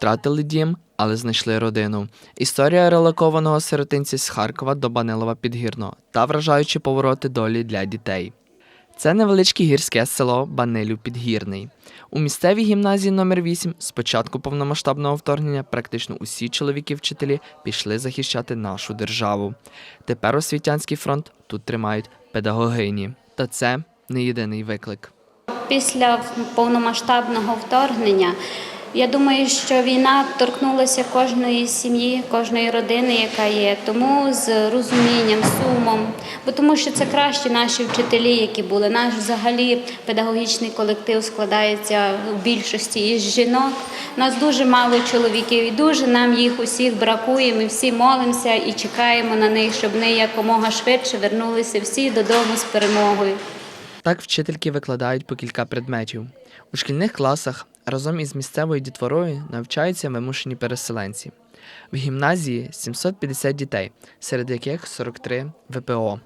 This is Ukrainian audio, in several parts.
Втратили дім, але знайшли родину. Історія релокованого сиротинця з Харкова до Банилова Підгірного та вражаючі повороти долі для дітей. Це невеличке гірське село Банилів Підгірний. У місцевій гімназії номер 8 з початку повномасштабного вторгнення практично усі чоловіки-вчителі пішли захищати нашу державу. Тепер освітянський фронт тут тримають педагогині. Та це не єдиний виклик. Після повномасштабного вторгнення я думаю, що війна торкнулася кожної сім'ї, кожної родини, яка є. Тому з розумінням, сумом, бо тому що це кращі наші вчителі, які були. Наш взагалі педагогічний колектив складається в більшості із жінок. Нас дуже мало чоловіків, і дуже нам їх усіх бракує. Ми всі молимося і чекаємо на них, щоб вони якомога швидше вернулися всі додому з перемогою. Так вчительки викладають по кілька предметів. У шкільних класах разом із місцевою дітворою навчаються вимушені переселенці. В гімназії 750 дітей, серед яких 43 ВПО.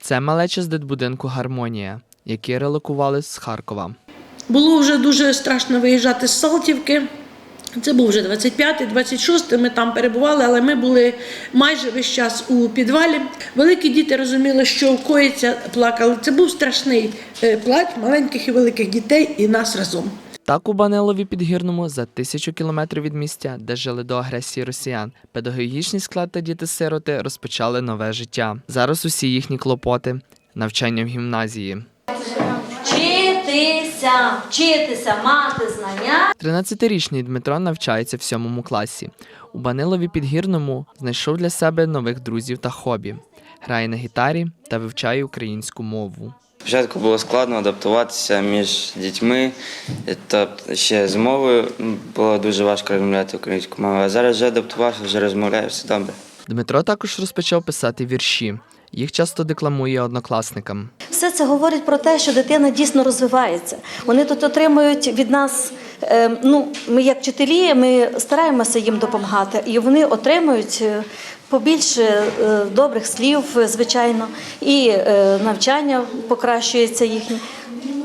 Це малеча з дитбудинку Гармонія, які релокували з Харкова. Було вже дуже страшно виїжджати з Салтівки. Це був вже 25-й, 26-й, ми там перебували, але ми були майже весь час у підвалі. Великі діти розуміли, що коїться, плакали. Це був страшний е, плач маленьких і великих дітей і нас разом. Так у Банилові Підгірному за тисячу кілометрів від місця, де жили до агресії росіян, педагогічний склад та діти-сироти розпочали нове життя. Зараз усі їхні клопоти навчання в гімназії. Вчитися, вчитися, мати знання. 13-річний Дмитро навчається в сьомому класі. У Банилові Підгірному знайшов для себе нових друзів та хобі. Грає на гітарі та вивчає українську мову. Спочатку було складно адаптуватися між дітьми, тобто ще з мовою було дуже важко розмовляти українською мовою. А зараз вже адаптувався, вже розмовляю, все добре. Дмитро також розпочав писати вірші. Їх часто декламує однокласникам. Все це говорить про те, що дитина дійсно розвивається. Вони тут отримують від нас. е, Ну, ми як вчителі, ми стараємося їм допомагати, і вони отримують е, побільше е, добрих слів, звичайно, і навчання покращується їхнє.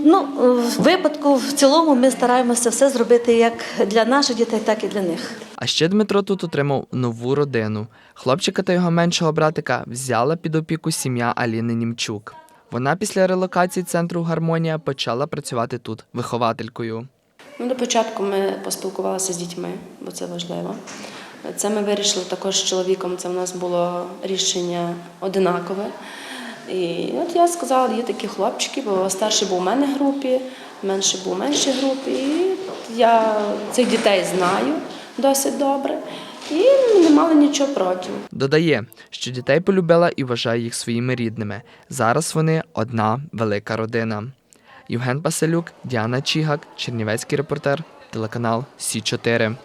Ну, в випадку в цілому ми стараємося все зробити як для наших дітей, так і для них. А ще Дмитро тут отримав нову родину. Хлопчика та його меншого братика взяла під опіку сім'я Аліни Німчук. Вона після релокації центру Гармонія почала працювати тут вихователькою. Ну, до початку ми поспілкувалися з дітьми, бо це важливо. Це ми вирішили також з чоловіком. Це в нас було рішення одинакове. І от я сказала, є такі хлопчики, бо старший був у мене в групі, менший був у меншій групі. І я цих дітей знаю досить добре. І не мали нічого проти. Додає, що дітей полюбила і вважає їх своїми рідними. Зараз вони одна велика родина. Євген Паселюк, Діана Чігак, Чернівецький репортер, телеканал Сі 4